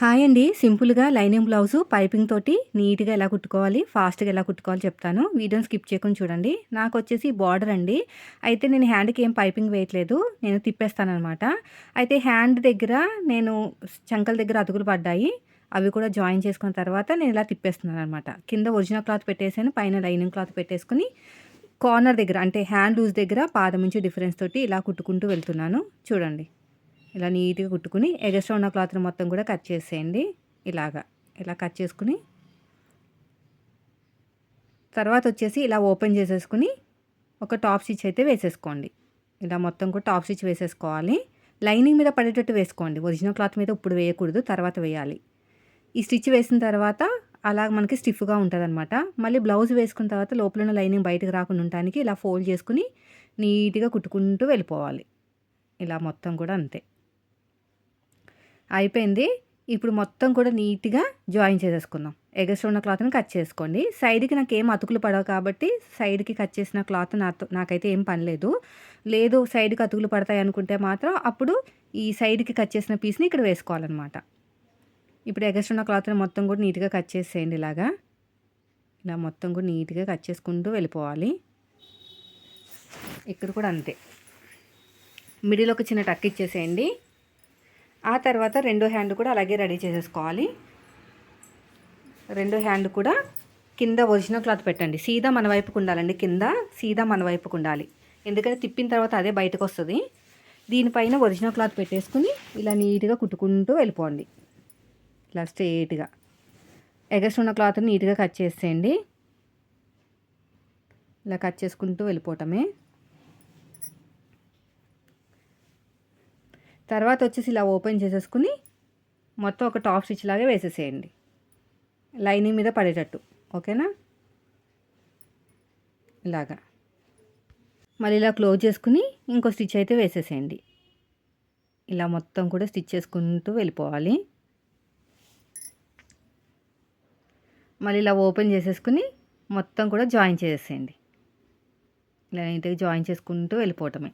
Hi అండి. సింపుల్గా lining blouse piping తోటి నీట్గా ఎలా కుట్టుకోవాలి ఫాస్ట్గా ఎలా కుట్టుకోవాలి చెప్తాను. వీడియోని స్కిప్ చేయకుండా చూడండి. నాకు వచ్చేసి బార్డర్ అండి. అయితే నేను హ్యాండ్కి ఏం పైపింగ్ వేయట్లేదు. నేను తిప్పేస్తానమాట అయితే హ్యాండ్ దగ్గర నేను చంకల దగ్గర అతుకులు పడ్డాయి. అవి కూడా జాయిన్ చేసుకున్న తర్వాత నేను ఇలా తిప్పేస్తున్నాను అనమాట కింద ఒరిజినల్ క్లాత్ పెట్టేసాను. పైన లైనింగ్ క్లాత్ పెట్టేసుకుని కార్నర్ దగ్గర అంటే హ్యాండ్ లూజ్ దగ్గర పాదం నుంచి డిఫరెన్స్ తోటి ఇలా కుట్టుకుంటూ వెళ్తున్నాను. చూడండి. ఇలా నీట్గా కుట్టుకుని ఎగస్ట్రా ఉన్న క్లాత్ని మొత్తం కూడా కట్ చేసేయండి. ఇలాగా. ఇలా కట్ చేసుకుని తర్వాత వచ్చేసి ఇలా ఓపెన్ చేసేసుకుని ఒక టాప్ స్టిచ్ అయితే వేసేసుకోండి. ఇలా మొత్తం కూడా టాప్ స్టిచ్ వేసేసుకోవాలి. లైనింగ్ మీద పడేటట్టు వేసుకోండి. ఒరిజినల్ క్లాత్ మీద ఇప్పుడు వేయకూడదు తర్వాత వేయాలి. ఈ స్టిచ్ వేసిన తర్వాత అలా మనకి స్టిఫ్గా ఉంటుంది అనమాట మళ్ళీ బ్లౌజ్ వేసుకున్న తర్వాత లోపల లైనింగ్ బయటకు రాకుండా ఉండటానికి ఇలా ఫోల్డ్ చేసుకుని నీట్గా కుట్టుకుంటూ వెళ్ళిపోవాలి. ఇలా మొత్తం కూడా అంతే. అయిపోయింది. ఇప్పుడు మొత్తం కూడా నీట్గా జాయిన్ చేసేసుకుందాం. ఎగస్ట్రా ఉన్న క్లాత్ని కట్ చేసుకోండి. సైడ్కి నాకు ఏం అతుకులు పడవు కాబట్టి సైడ్కి కట్ చేసిన క్లాత్ నాతో నాకైతే ఏం పని లేదు. లేదు సైడ్కి అతుకులు పడతాయి అనుకుంటే మాత్రం అప్పుడు ఈ సైడ్కి కట్ చేసిన పీస్ని ఇక్కడ వేసుకోవాలన్నమాట. ఇప్పుడు ఎగస్ట్రా ఉన్న క్లాత్ని మొత్తం కూడా నీట్గా కట్ చేసేయండి ఇలాగా. ఇలా మొత్తం కూడా నీట్గా కట్ చేసుకుంటూ వెళ్ళిపోవాలి. ఇక్కడ కూడా అంతే. మిడిల్ ఒక చిన్న టక్ ఇచ్చేసేయండి. ఆ తర్వాత రెండో హ్యాండ్ కూడా అలాగే రెడీ చేసేసుకోవాలి. రెండో హ్యాండ్ కూడా కింద ఒరిజినల్ క్లాత్ పెట్టండి. సీదా మన వైపుకు ఉండాలండి కింద సీదా మన వైపుకు ఉండాలి. ఎందుకంటే తిప్పిన తర్వాత అదే బయటకు వస్తుంది. దీనిపైన ఒరిజినల్ క్లాత్ పెట్టేసుకుని ఇలా నీట్గా కుట్టుకుంటూ వెళ్ళిపోండి. ఇలా స్ట్రేట్గా ఎగస్ట్ ఉన్న క్లాత్ని నీట్గా కట్ చేసేయండి. ఇలా కట్ చేసుకుంటూ వెళ్ళిపోవటమే. తర్వాత వచ్చేసి ఇలా ఓపెన్ చేసేసుకుని మొత్తం ఒక టాప్ స్టిచ్ లాగా వేసేసేయండి. లైనింగ్ మీద పడేటట్టు ఓకేనా? ఇలాగా. మళ్ళీ ఇలా క్లోజ్ చేసుకుని ఇంకో స్టిచ్ అయితే వేసేసేయండి. ఇలా మొత్తం కూడా స్టిచ్ చేసుకుంటూ వెళ్ళిపోవాలి. మళ్ళీ ఇలా ఓపెన్ చేసేసుకుని మొత్తం కూడా జాయిన్ చేసేసేయండి. ఇలా నీట్గా జాయిన్ చేసుకుంటూ వెళ్ళిపోవటమే.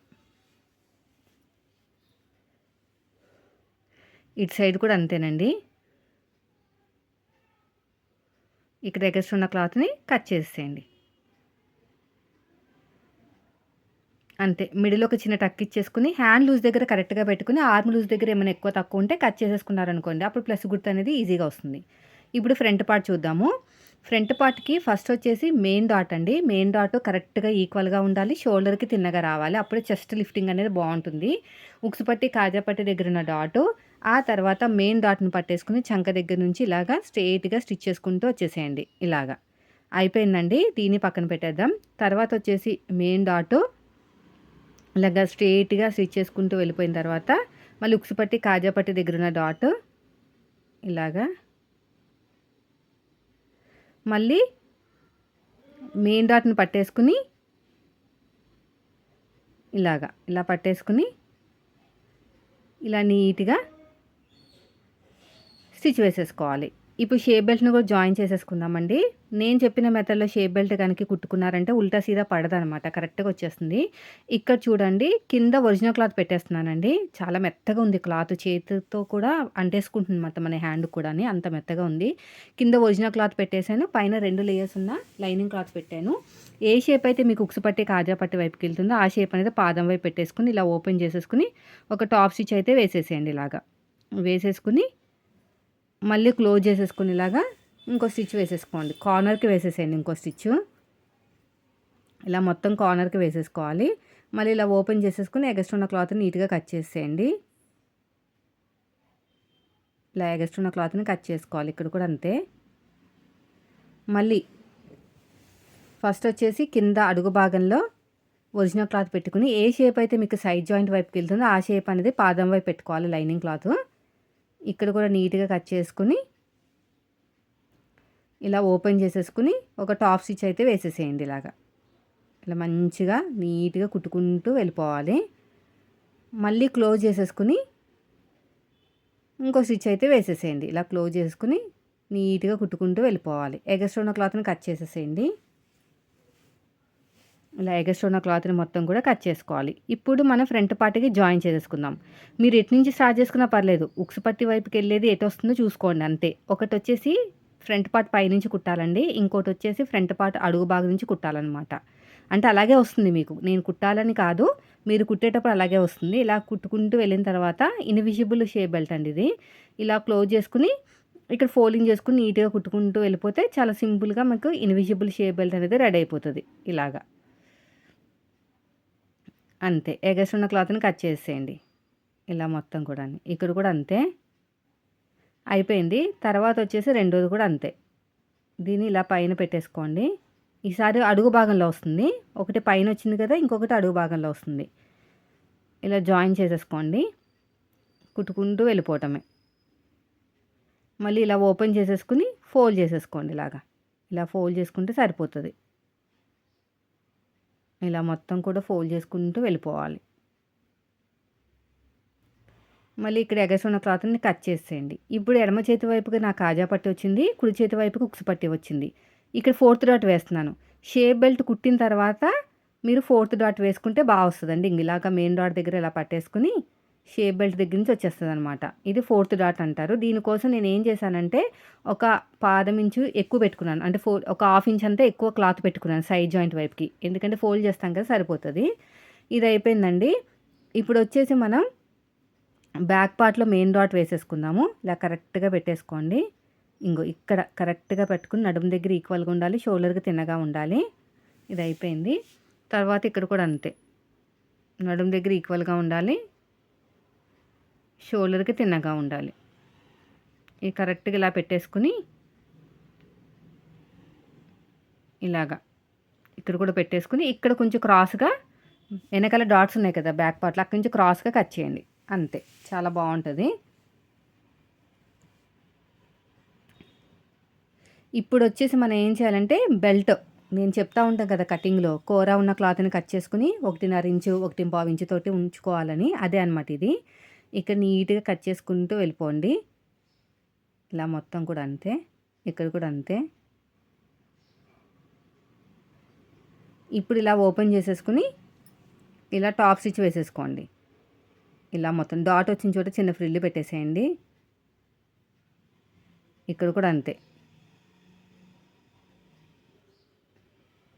ఇటు సైడ్ కూడా అంతేనండి. ఇక్కడ ఎగస్ట్ ఉన్న క్లాత్ని కట్ చేసేయండి. అంతే మిడిల్ ఒక చిన్న టక్ ఇచ్చేసుకుని హ్యాండ్ లూజ్ దగ్గర కరెక్ట్గా పెట్టుకుని ఆర్మ్ లూజ్ దగ్గర ఏమైనా ఎక్కువ తక్కువ ఉంటే కట్ చేసేసుకున్నారనుకోండి అప్పుడు ప్లస్ గుర్తు అనేది ఈజీగా వస్తుంది. ఇప్పుడు ఫ్రంట్ పార్ట్ చూద్దాము. ఫ్రంట్ పార్ట్కి ఫస్ట్ వచ్చేసి మెయిన్ డాట్ అండి. మెయిన్ డాట్ కరెక్ట్గా ఈక్వల్గా ఉండాలి షోల్డర్కి తిన్నగా రావాలి. అప్పుడే చెస్ట్ లిఫ్టింగ్ అనేది బాగుంటుంది. ఉక్స్ పట్టి కాజా పట్టి దగ్గర ఉన్న డాటు ఆ తర్వాత మెయిన్ డాట్ను పట్టేసుకుని చంక దగ్గర నుంచి ఇలాగా స్ట్రెయిట్గా స్టిచ్ చేసుకుంటూ వచ్చేసేయండి ఇలాగా. అయిపోయిందండి దీన్ని పక్కన పెట్టేద్దాం. తర్వాత వచ్చేసి మెయిన్ డాటు ఇలాగా స్ట్రెయిట్గా స్టిచ్ చేసుకుంటూ వెళ్ళిపోయిన తర్వాత మళ్ళీ ఉక్స్ పట్టి కాజా పట్టి దగ్గర ఉన్న డాట్ ఇలాగా. మళ్ళీ మెయిన్ డాట్ని పట్టేసుకుని ఇలాగా ఇలా పట్టేసుకుని ఇలా నీట్గా స్టిచ్ వేసేసుకోవాలి ఇప్పుడు షేప్ బెల్ట్ని కూడా జాయిన్ చేసేసుకుందామండి. నేను చెప్పిన మెథడ్లో షేప్ బెల్ట్ కనుక కుట్టుకున్నారంటే ఉల్టా సీదా పడదనమాట. కరెక్ట్గా వచ్చేస్తుంది. ఇక్కడ చూడండి కింద ఒరిజినల్ క్లాత్ పెట్టేస్తున్నానండి. చాలా మెత్తగా ఉంది క్లాత్. చేతితో కూడా అంటేసుకుంటుంది అనమాట మన హ్యాండ్ కూడా అంత మెత్తగా ఉంది. కింద ఒరిజినల్ క్లాత్ పెట్టేశాను. పైన రెండు లేయర్స్ ఉన్న లైనింగ్ క్లాత్ పెట్టాను. ఏ షేప్ అయితే మీకు ఉక్సు పట్టి కాజా పట్టి వైపుకి వెళ్తుందో ఆ షేప్ అనేది పాదం వైపు పెట్టేసుకుని ఇలా ఓపెన్ చేసేసుకుని ఒక టాప్ స్టిచ్ అయితే వేసేసేయండి ఇలాగా. వేసేసుకుని మళ్ళీ క్లోజ్ చేసేసుకునేలాగా ఇంకో స్టిచ్ వేసేసుకోండి. కార్నర్కి వేసేసేయండి ఇంకో స్టిచ్. ఇలా మొత్తం కార్నర్కి వేసేసుకోవాలి. మళ్ళీ ఇలా ఓపెన్ చేసేసుకుని ఎగస్ట్ ఉన్న క్లాత్ని నీట్గా కట్ చేసేయండి. ఇలా ఎగస్ట్ ఉన్న క్లాత్ని కట్ చేసుకోవాలి ఇక్కడ కూడా అంతే. మళ్ళీ ఫస్ట్ వచ్చేసి కింద అడుగు భాగంలో ఒరిజినల్ క్లాత్ పెట్టుకుని ఏ షేప్ అయితే మీకు సైడ్ జాయింట్ వైపుకి వెళ్తుందో ఆ షేప్ అనేది పాదం వైపు పెట్టుకోవాలి లైనింగ్ క్లాత్. ఇక్కడ కూడా నీట్గా కట్ చేసుకుని ఇలా ఓపెన్ చేసేసుకుని ఒక టాప్ స్టిచ్ అయితే వేసేసేయండి ఇలాగా. ఇలా మంచిగా నీట్గా కుట్టుకుంటూ వెళ్ళిపోవాలి. మళ్ళీ క్లోజ్ చేసేసుకుని ఇంకో స్టిచ్ అయితే వేసేసేయండి. ఇలా క్లోజ్ చేసుకుని నీట్గా కుట్టుకుంటూ వెళ్ళిపోవాలి. ఎగస్ట్రా ఉన్న క్లాత్ని కట్ చేసేసేయండి. ఇలా ఎగస్ట్రా ఉన్న క్లాత్ని మొత్తం కూడా కట్ చేసుకోవాలి. ఇప్పుడు మనం ఫ్రంట్ పార్ట్కి జాయిన్ చేసేసుకుందాం. మీరు ఎటు నుంచి స్టార్ట్ చేసుకున్నా పర్లేదు. ఉక్సు పట్టి వైపుకి వెళ్ళేది ఎటు వస్తుందో చూసుకోండి అంతే. ఒకటి వచ్చేసి ఫ్రంట్ పార్ట్ పైనుంచి కుట్టాలండి. ఇంకోటి వచ్చేసి ఫ్రంట్ పార్ట్ అడుగు భాగం నుంచి కుట్టాలన్నమాట. అంటే అలాగే వస్తుంది మీకు. నేను కుట్టాలని కాదు. మీరు కుట్టేటప్పుడు అలాగే వస్తుంది. ఇలా కుట్టుకుంటూ వెళ్ళిన తర్వాత ఇన్విజిబుల్ షేప్ బెల్ట్ అండి ఇది. ఇలా క్లోజ్ చేసుకుని ఇక్కడ ఫోల్డింగ్ చేసుకుని నీట్గా కుట్టుకుంటూ వెళ్ళిపోతే చాలా సింపుల్గా మనకు ఇన్విజిబుల్ షేప్ బెల్ట్ అనేది రెడీ అయిపోతుంది. ఇలాగా. అంతే. ఎగస్ట్ ఉన్న క్లాత్ని కట్ చేసేయండి. ఇలా మొత్తం కూడా ఇక్కడ కూడా అంతే. అయిపోయింది. తర్వాత వచ్చేసి రెండోది కూడా అంతే. దీన్ని ఇలా పైన పెట్టేసుకోండి. ఈసారి అడుగు భాగంలో వస్తుంది. ఒకటి పైన వచ్చింది కదా ఇంకొకటి అడుగు భాగంలో వస్తుంది. ఇలా జాయిన్ చేసేసుకోండి. కుట్టుకుంటూ వెళ్ళిపోవటమే. మళ్ళీ ఇలా ఓపెన్ చేసేసుకుని ఫోల్డ్ చేసేసుకోండి ఇలాగా. ఇలా ఫోల్డ్ చేసుకుంటే సరిపోతుంది. ఇలా మొత్తం కూడా ఫోల్డ్ చేసుకుంటూ వెళ్ళిపోవాలి. మళ్ళీ ఇక్కడ ఎగసిన తర్వాతని కట్ చేసేయండి. ఇప్పుడు ఎడమ చేతి వైపుకి నా కాజా పట్టి వచ్చింది కుడి చేతి వైపుకి ఉక్సు పట్టి వచ్చింది. ఇక్కడ ఫోర్త్ డాట్ వేస్తున్నాను. షేప్ బెల్ట్ కుట్టిన తర్వాత మీరు ఫోర్త్ డాట్ వేసుకుంటే బాగా వస్తుందండి. ఇలాగా మెయిన్ డాట్ దగ్గర ఇలా పట్టేసుకుని షేప్ బెల్ట్ దగ్గర నుంచి వచ్చేస్తుంది అనమాట ఇది ఫోర్త్ డాట్ అంటారు. దీనికోసం నేను ఏం చేశానంటే ఒక పాదం ఇంచు ఎక్కువ పెట్టుకున్నాను. అంటే ఫోర్ ఒక హాఫ్ ఇంచ్ అంతా ఎక్కువ క్లాత్ పెట్టుకున్నాను సైడ్ జాయింట్ వైపుకి. ఎందుకంటే ఫోల్డ్ చేస్తాం కదా సరిపోతుంది. ఇది అయిపోయిందండి. ఇప్పుడు వచ్చేసి మనం బ్యాక్ పార్ట్లో మెయిన్ డాట్ వేసేసుకుందాము. ఇలా కరెక్ట్గా పెట్టేసుకోండి. ఇంకో ఇక్కడ కరెక్ట్గా పెట్టుకుని నడుము దగ్గర ఈక్వల్గా ఉండాలి. షోల్డర్కి తిన్నగా ఉండాలి. ఇది అయిపోయింది. తర్వాత ఇక్కడ కూడా అంతే. నడుము దగ్గర ఈక్వల్గా ఉండాలి. షోల్డర్కి తిన్నగా ఉండాలి. ఇది కరెక్ట్గా ఇలా పెట్టేసుకుని ఇలాగా ఇక్కడ కూడా పెట్టేసుకుని ఇక్కడ కొంచెం క్రాస్గా వెనకాల డాట్స్ ఉన్నాయి కదా బ్యాక్ పార్ట్లో అక్కడి నుంచి క్రాస్గా కట్ చేయండి. అంతే చాలా బాగుంటుంది. ఇప్పుడు వచ్చేసి మనం ఏం చేయాలంటే బెల్ట్ నేను చెప్తా ఉంటాను కదా కటింగ్లో కూర ఉన్న క్లాత్ని కట్ చేసుకుని ఒకటిన్నర ఇంచు ఒకటి పావు ఇంచు తోటి ఉంచుకోవాలని అదే అనమాట ఇది. ఇక్కడ నీట్గా కట్ చేసుకుంటూ వెళ్ళిపోండి. ఇలా మొత్తం కూడా అంతే ఇక్కడ కూడా అంతే. ఇప్పుడు ఇలా ఓపెన్ చేసేసుకుని ఇలా టాప్ స్టిచ్ వేసేసుకోండి. ఇలా మొత్తం డాట్ వచ్చిన చోట చిన్న ఫ్రిల్లు పెట్టేసేయండి. ఇక్కడ కూడా అంతే.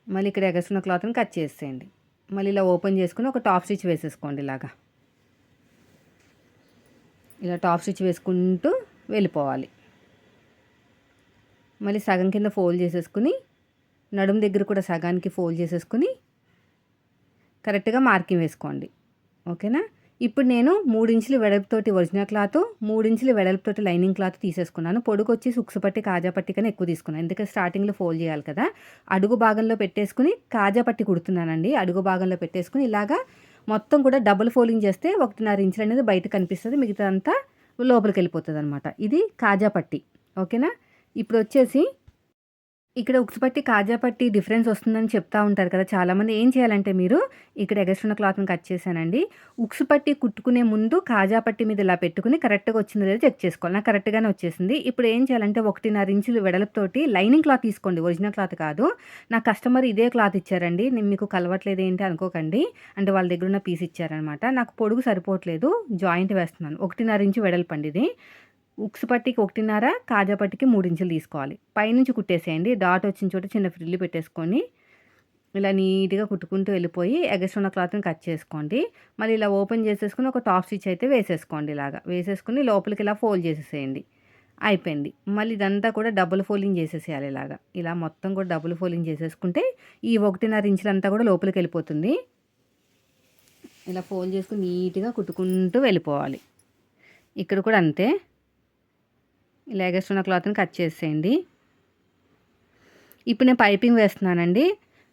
మళ్ళీ ఇక్కడ ఎగసిన క్లాత్ని కట్ చేసేయండి. మళ్ళీ ఇలా ఓపెన్ చేసుకుని ఒక టాప్ స్టిచ్ వేసేసుకోండి ఇలాగా. ఇలా టాప్ స్టిచ్ వేసుకుంటూ వెళ్ళిపోవాలి. మళ్ళీ సగం కింద ఫోల్డ్ చేసేసుకుని నడుము దగ్గర కూడా సగానికి ఫోల్డ్ చేసేసుకుని కరెక్ట్గా మార్కింగ్ వేసుకోండి. ఓకేనా? ఇప్పుడు నేను మూడించులు వెడల్పుతోటి ఒరిజినల్ క్లాత్ మూడించులు వెడల్పుతోటి లైనింగ్ క్లాత్ తీసేసుకున్నాను. పొడుగు వచ్చి సుక్సు పట్టి కాజా పట్టి కన్నా ఎక్కువ తీసుకున్నాను. ఎందుకంటే స్టార్టింగ్లో ఫోల్డ్ చేయాలి కదా. అడుగు భాగంలో పెట్టేసుకుని కాజా పట్టి కుడుతున్నానండి. అడుగు భాగంలో పెట్టేసుకుని ఇలాగా మొత్తం కూడా డబుల్ ఫోల్డింగ్ చేస్తే ఒకటిన్నర ఇంచులు అనేది బయట కనిపిస్తుంది. మిగతా అంతా లోపలికి వెళ్ళిపోతుంది అనమాట ఇది కాజా పట్టి ఓకేనా? ఇప్పుడు వచ్చేసి ఇక్కడ ఉక్సుపట్టి కాజాపట్టి డిఫరెన్స్ వస్తుందని చెప్తా ఉంటారు కదా. చాలామంది ఏం చేయాలంటే మీరు ఇక్కడ ఎగస్ట్రున్న క్లాత్ని కట్ చేశానండి. ఉక్సుపట్టి కుట్టుకునే ముందు కాజాపట్టి మీద ఇలా పెట్టుకుని కరెక్ట్గా వచ్చిందో లేదో చెక్ చేసుకోవాలి. నాకు కరెక్ట్గానే వచ్చేసింది. ఇప్పుడు ఏం చేయాలంటే ఒకటిన్నర ఇంచులు వెడల్పుతోటి లైనింగ్ క్లాత్ తీసుకోండి. ఒరిజినల్ క్లాత్ కాదు. నా కస్టమర్ ఇదే క్లాత్ ఇచ్చారండి. నేను మీకు కలవట్లేదు ఏంటి అనుకోకండి. అంటే వాళ్ళ దగ్గర ఉన్న పీస్ ఇచ్చారనమాట. నాకు పొడుగు సరిపోవట్లేదు. జాయింట్ వేస్తున్నాను. ఒకటిన్నర ఇంచు వెడల్పండి ఇది. ఉక్స్ పట్టికి ఒకటిన్నర కాజా పట్టికి మూడు ఇంచులు తీసుకోవాలి. పైనుంచి కుట్టేసేయండి. డాట్ వచ్చిన చోట చిన్న ఫ్రిల్లు పెట్టేసుకొని ఇలా నీట్గా కుట్టుకుంటూ వెళ్ళిపోయి ఎగస్ట్ ఉన్న క్లాత్ని కట్ చేసుకోండి. మళ్ళీ ఇలా ఓపెన్ చేసేసుకుని ఒక టాప్ స్టిచ్ అయితే వేసేసుకోండి ఇలాగా. వేసేసుకుని లోపలికి ఇలా ఫోల్డ్ చేసేసేయండి. అయిపోయింది. మళ్ళీ ఇదంతా కూడా డబుల్ ఫోల్డింగ్ చేసేసేయాలి ఇలాగా. ఇలా మొత్తం కూడా డబుల్ ఫోల్డింగ్ చేసేసుకుంటే ఈ ఒకటిన్నర ఇంచులంతా కూడా లోపలికి వెళ్ళిపోతుంది. ఇలా ఫోల్డ్ చేసుకుని నీట్గా కుట్టుకుంటూ వెళ్ళిపోవాలి. ఇక్కడ కూడా అంతే. ఇలా ఉన్న క్లాత్ని కట్ చేసేయండి. ఇప్పుడు నేను పైపింగ్ వేస్తున్నానండి.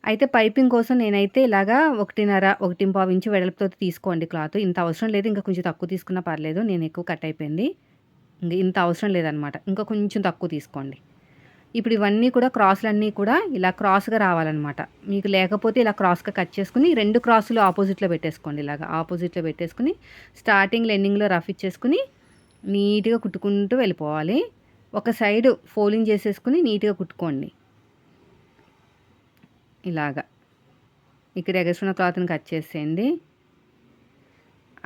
అయితే పైపింగ్ కోసం నేనైతే ఇలాగా ఒకటిన్నర ఒకటి పావు ఇంచు వెడల్పుతో తీసుకోండి క్లాత్. ఇంత అవసరం లేదు ఇంకా కొంచెం తక్కువ తీసుకున్నా పర్లేదు నేను ఎక్కువ కట్ అయిపోయింది. ఇంక ఇంత అవసరం లేదనమాట. ఇంకా కొంచెం తక్కువ తీసుకోండి. ఇప్పుడు ఇవన్నీ కూడా క్రాసులన్నీ కూడా ఇలా క్రాస్గా రావాలన్నమాట మీకు లేకపోతే ఇలా క్రాస్గా కట్ చేసుకుని రెండు క్రాసులు ఆపోజిట్లో పెట్టేసుకోండి ఇలాగా. ఆపోజిట్లో పెట్టేసుకుని స్టార్టింగ్ ఎండింగ్లో రఫ్ ఇచ్చేసుకుని నీట్గా కుట్టుకుంటూ వెళ్ళిపోవాలి. ఒక సైడ్ ఫోల్డింగ్ చేసేసుకుని నీట్గా కుట్టుకోండి. ఇలాగా. ఇక్కడ ఎగసిన క్లాత్ని కట్ చేసేయండి.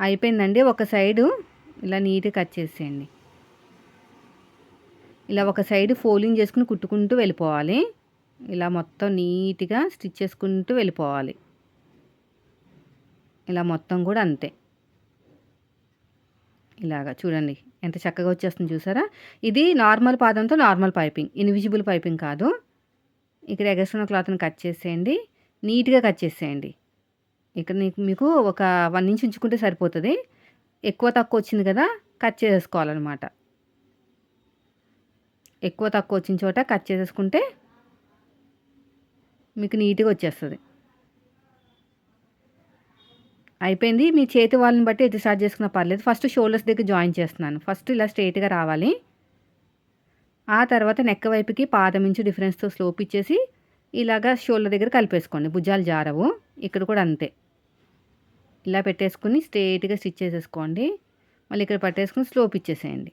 అయిపోయిందండి. ఒక సైడు ఇలా నీట్గా కట్ చేసేయండి. ఇలా ఒక సైడ్ ఫోల్డింగ్ చేసుకుని కుట్టుకుంటూ వెళ్ళిపోవాలి. ఇలా మొత్తం నీట్గా స్టిచ్ చేసుకుంటూ వెళ్ళిపోవాలి. ఇలా మొత్తం కూడా అంతే. ఇలాగా చూడండి ఎంత చక్కగా వచ్చేస్తుంది చూసారా? ఇది నార్మల్ పాదంతో నార్మల్ పైపింగ్ ఇన్విజిబుల్ పైపింగ్ కాదు. ఇక్కడ ఎగస్ట్రున్న క్లాత్ని కట్ చేసేయండి నీట్గా కట్ చేసేయండి. ఇక్కడ మీకు ఒక వన్ ఇంచ్ ఉంచుకుంటే సరిపోతుంది. ఎక్కువ తక్కువ వచ్చింది కదా కట్ చేసేసుకోవాలన్నమాట. ఎక్కువ తక్కువ వచ్చిన చోట కట్ చేసేసుకుంటే మీకు నీట్గా వచ్చేస్తుంది. అయిపోయింది. మీ చేతి వాళ్ళని బట్టి ఎటు స్టార్ట్ చేసుకున్నా పర్లేదు. ఫస్ట్ షోల్డర్స్ దగ్గర జాయిన్ చేస్తున్నాను. ఫస్ట్ ఇలా స్ట్రైట్గా రావాలి. ఆ తర్వాత నెక్క వైపుకి పాదం ఇంచు డిఫరెన్స్తో స్లోప్ ఇచ్చేసి ఇలాగా షోల్డర్ దగ్గర కలిపేసుకోండి. భుజాలు జారవు. ఇక్కడ కూడా అంతే. ఇలా పెట్టేసుకుని స్ట్రైట్గా స్టిచ్ చేసేసుకోండి. మళ్ళీ ఇక్కడ పట్టేసుకుని స్లోప్ ఇచ్చేసేయండి.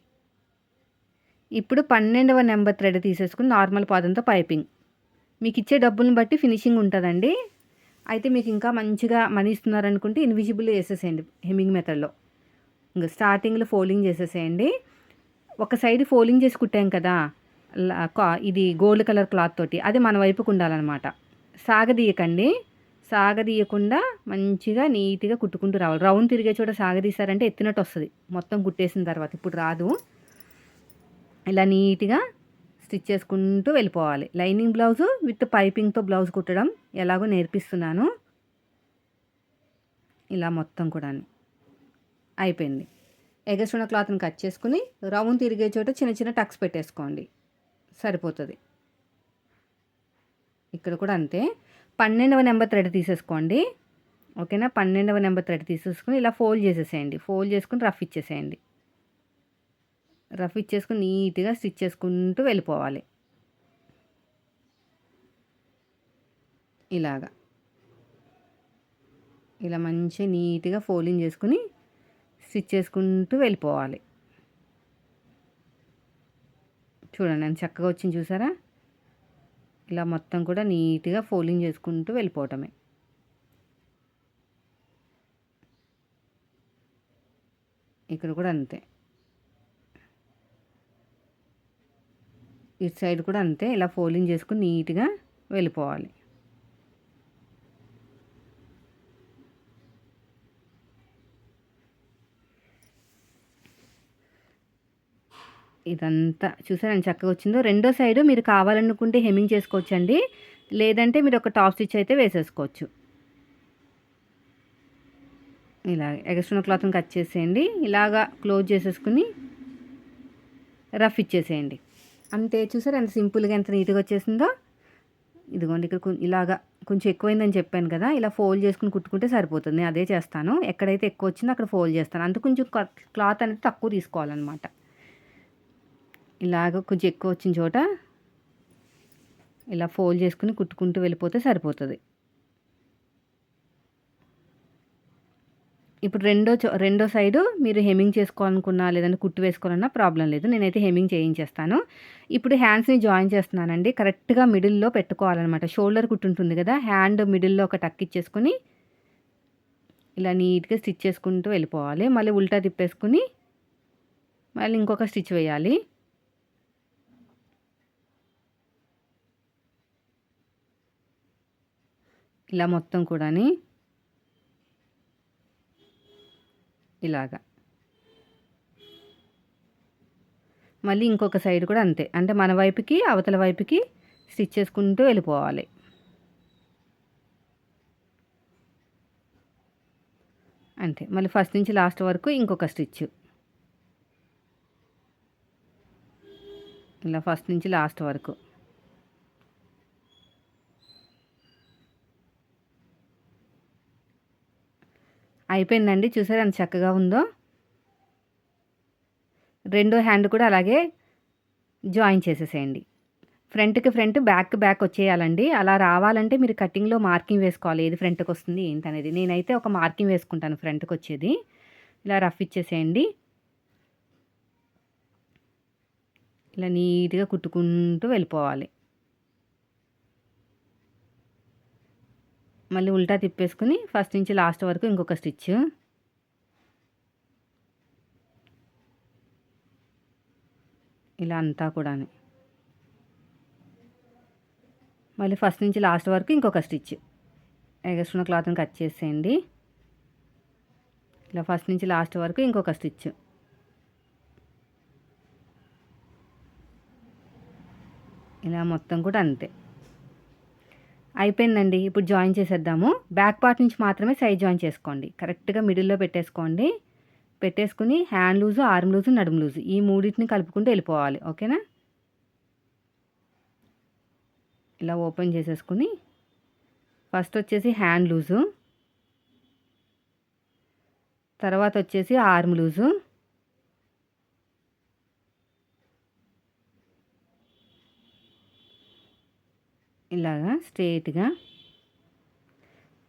ఇప్పుడు పన్నెండవ నెంబర్ థ్రెడ్ తీసేసుకుని నార్మల్ పాదంతో పైపింగ్ మీకు ఇచ్చే డబ్బులను బట్టి ఫినిషింగ్ ఉంటుందండి. అయితే మీకు ఇంకా మంచిగా మనీ ఇస్తున్నారనుకుంటే ఇన్విజిబుల్ వేసేసేయండి హెమ్మింగ్ మెథడ్లో ఇంకా స్టార్టింగ్లో ఫోల్డింగ్ చేసేసేయండి. ఒక సైడ్ ఫోల్డింగ్ చేసి కుట్టాం కదా ఇది గోల్డ్ కలర్ క్లాత్ తోటి అది మన వైపుకు ఉండాలన్నమాట. సాగదీయకండి. సాగదీయకుండా మంచిగా నీట్గా కుట్టుకుంటూ రావాలి. రౌండ్ తిరిగే చోట సాగదీశారంటే ఎత్తినట్టు వస్తుంది. మొత్తం కుట్టేసిన తర్వాత ఇప్పుడు రాదు. ఇలా నీట్గా స్టిచ్ చేసుకుంటూ వెళ్ళిపోవాలి. లైనింగ్ బ్లౌజు విత్ పైపింగ్తో బ్లౌజ్ కుట్టడం ఎలాగో నేర్పిస్తున్నాను. ఇలా మొత్తం కూడా అయిపోయింది. ఎగసున్న క్లాత్ని కట్ చేసుకుని రౌండ్ తిరిగే చోట చిన్న చిన్న టక్స్ పెట్టేసుకోండి. సరిపోతుంది. ఇక్కడ కూడా అంతే. పన్నెండవ నెంబర్ థ్రెడ్ తీసేసుకోండి. ఓకేనా? పన్నెండవ నెంబర్ థ్రెడ్ తీసేసుకుని ఇలా ఫోల్డ్ చేసేసేయండి. ఫోల్డ్ చేసుకుని రఫ్ ఇచ్చేసేయండి. రఫ్ ఇచ్చేసుకుని నీట్గా స్టిచ్ చేసుకుంటూ వెళ్ళిపోవాలి. ఇలాగా. ఇలా మంచిగా నీట్గా ఫోల్డింగ్ చేసుకుని స్టిచ్ చేసుకుంటూ వెళ్ళిపోవాలి. చూడండి నేను చక్కగా వచ్చింది చూసారా? ఇలా మొత్తం కూడా నీట్గా ఫోల్డింగ్ చేసుకుంటూ వెళ్ళిపోవటమే. ఇక్కడ కూడా అంతే. ఇటు సైడ్ కూడా అంతే ఇలా ఫోల్డింగ్ చేసుకుని నీట్గా వెళ్ళిపోవాలి. ఇదంతా చూసారని చక్కగా వచ్చిందో? రెండో సైడు మీరు కావాలనుకుంటే హెమ్మింగ్ చేసుకోవచ్చండి. లేదంటే మీరు ఒక టాప్ స్టిచ్ అయితే వేసేసుకోవచ్చు. ఇలా ఎగస్ట్రా క్లాత్ని కట్ చేసేయండి. ఇలాగా క్లోజ్ చేసేసుకుని రఫ్ ఇచ్చేసేయండి. అంతే చూసారు? ఎంత సింపుల్గా ఎంత నీట్గా వచ్చేసిందో? ఇదిగోండి ఇక్కడ ఇలాగా కొంచెం ఎక్కువైందని చెప్పాను కదా ఇలా ఫోల్డ్ చేసుకుని కుట్టుకుంటే సరిపోతుంది. నేను అదే చేస్తాను. ఎక్కడైతే ఎక్కువ వచ్చిందో అక్కడ ఫోల్డ్ చేస్తాను. అంత కొంచెం క్లాత్ అనేది తక్కువ తీసుకోవాలన్నమాట. ఇలాగ కొంచెం ఎక్కువ వచ్చిన చోట ఇలా ఫోల్డ్ చేసుకుని కుట్టుకుంటూ వెళ్ళిపోతే సరిపోతుంది. ఇప్పుడు రెండో రెండో సైడు మీరు హెమ్మింగ్ చేసుకోవాలనుకున్నా లేదంటే కుట్టు వేసుకోవాలన్నా ప్రాబ్లం లేదు. నేనైతే హెమ్మింగ్ చేయించేస్తాను. ఇప్పుడు హ్యాండ్స్ని జాయిన్ చేస్తున్నానండి. కరెక్ట్గా మిడిల్లో పెట్టుకోవాలన్నమాట. షోల్డర్ కుట్టు ఉంటుంది కదా హ్యాండ్ మిడిల్లో ఒక టక్ ఇచ్చేసుకొని ఇలా నీట్గా స్టిచ్ చేసుకుంటూ వెళ్ళిపోవాలి. మళ్ళీ ఉల్టా తిప్పేసుకుని మళ్ళీ ఇంకొక స్టిచ్ వేయాలి. ఇలా మొత్తం కూడాని ఇలాగా. మళ్ళీ ఇంకొక సైడ్ కూడా అంతే. అంటే మన వైపుకి అవతల వైపుకి స్టిచ్ చేసుకుంటూ వెళ్ళిపోవాలి. అంతే. మళ్ళీ ఫస్ట్ నుంచి లాస్ట్ వరకు ఇంకొక స్టిచ్. ఇలా ఫస్ట్ నుంచి లాస్ట్ వరకు. అయిపోయిందండి. చూసారు ఎంత చక్కగా ఉందో? రెండో హ్యాండ్ కూడా అలాగే జాయిన్ చేసేసేయండి. ఫ్రంట్కి ఫ్రంట్ బ్యాక్ బ్యాక్ వచ్చేయాలండి. అలా రావాలంటే మీరు కటింగ్లో మార్కింగ్ వేసుకోవాలి. ఏది ఫ్రంట్కి వస్తుంది ఏంటనేది. నేనైతే ఒక మార్కింగ్ వేసుకుంటాను ఫ్రంట్కి వచ్చేది. ఇలా రఫ్ ఇచ్చేసేయండి. ఇలా నీట్గా కుట్టుకుంటూ వెళ్ళిపోవాలి. మళ్ళీ ఉల్టా తిప్పేసుకుని ఫస్ట్ నుంచి లాస్ట్ వరకు ఇంకొక స్టిచ్. ఇలా అంతా కూడా మళ్ళీ ఫస్ట్ నుంచి లాస్ట్ వరకు ఇంకొక స్టిచ్. ఎగస్ట్రున్న క్లాత్ని కట్ చేసేయండి. ఇలా ఫస్ట్ నుంచి లాస్ట్ వరకు ఇంకొక స్టిచ్. ఇలా మొత్తం కూడా అంతే. అయిపోయిందండి. ఇప్పుడు జాయిన్ చేసేద్దాము. బ్యాక్ పార్ట్ నుంచి మాత్రమే సైజ్ జాయిన్ చేసుకోండి. కరెక్ట్గా మిడిల్లో పెట్టేసుకోండి. పెట్టేసుకుని హ్యాండ్ లూజు ఆర్మ్ లూజు నడుము లూజు ఈ మూడింటిని కలుపుకుంటూ వెళ్ళిపోవాలి. ఓకేనా? ఇలా ఓపెన్ చేసేసుకుని ఫస్ట్ వచ్చేసి హ్యాండ్ లూజు తర్వాత వచ్చేసి ఆర్మ్ లూజు ఇలాగా స్ట్రేట్గా.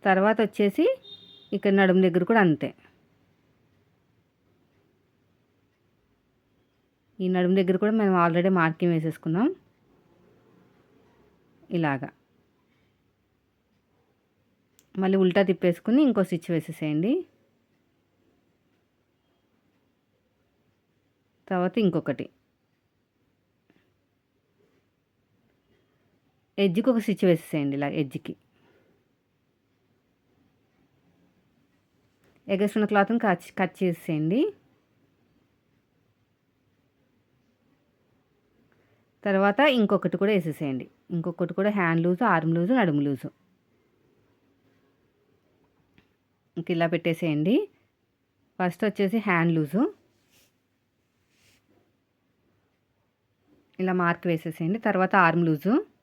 తర్వాత వచ్చేసి ఇక్కడ నడుము దగ్గర కూడా అంతే. ఈ నడుము దగ్గర కూడా మేము ఆల్రెడీ మార్కింగ్ వేసేసుకున్నాం. ఇలాగా. మళ్ళీ ఉల్టా తిప్పేసుకుని ఇంకో స్టిచ్ వేసేసేయండి. తర్వాత ఇంకొకటి. ఎడ్జ్కి ఒక స్టిచ్ వేసేసేయండి ఇలా ఎడ్జ్కి. ఎగస్ట్రున్న క్లాత్ని కట్ కట్ చేసేయండి. తర్వాత ఇంకొకటి కూడా వేసేసేయండి. ఇంకొకటి కూడా హ్యాండ్ లూజు ఆర్మ్ లూజు నడుము లూజు. ఇంక ఇలా పెట్టేసేయండి. ఫస్ట్ వచ్చేసి హ్యాండ్ లూజు. ఇలా మార్క్ వేసేసేయండి. తర్వాత ఆర్మ్ లూజు.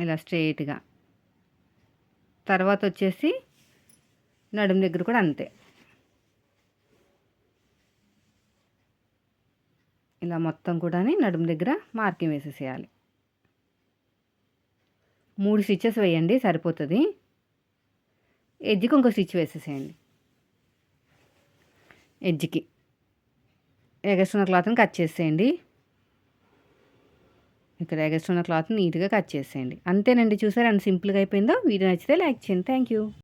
ఇలా స్ట్రైట్గా తర్వాత వచ్చేసి నడుము దగ్గర కూడా అంతే. ఇలా మొత్తం కూడా నడుము దగ్గర మార్కింగ్ వేసేసేయాలి. మూడు స్టిచ్చెస్ వేయండి సరిపోతుంది. ఎడ్జ్కి ఇంకో స్టిచ్ వేసేసేయండి. ఎడ్జ్కి. ఎగస్ట్రున్న క్లాత్ని కట్ చేసేయండి. ఇక్కడ ఎగస్ట్రున్న క్లాత్ నీట్గా కట్ చేసేయండి. అంతేనండి. చూసారు అంత సింపుల్గా అయిపోయిందో? వీడియో నచ్చితే లైక్ చేయండి. Thank you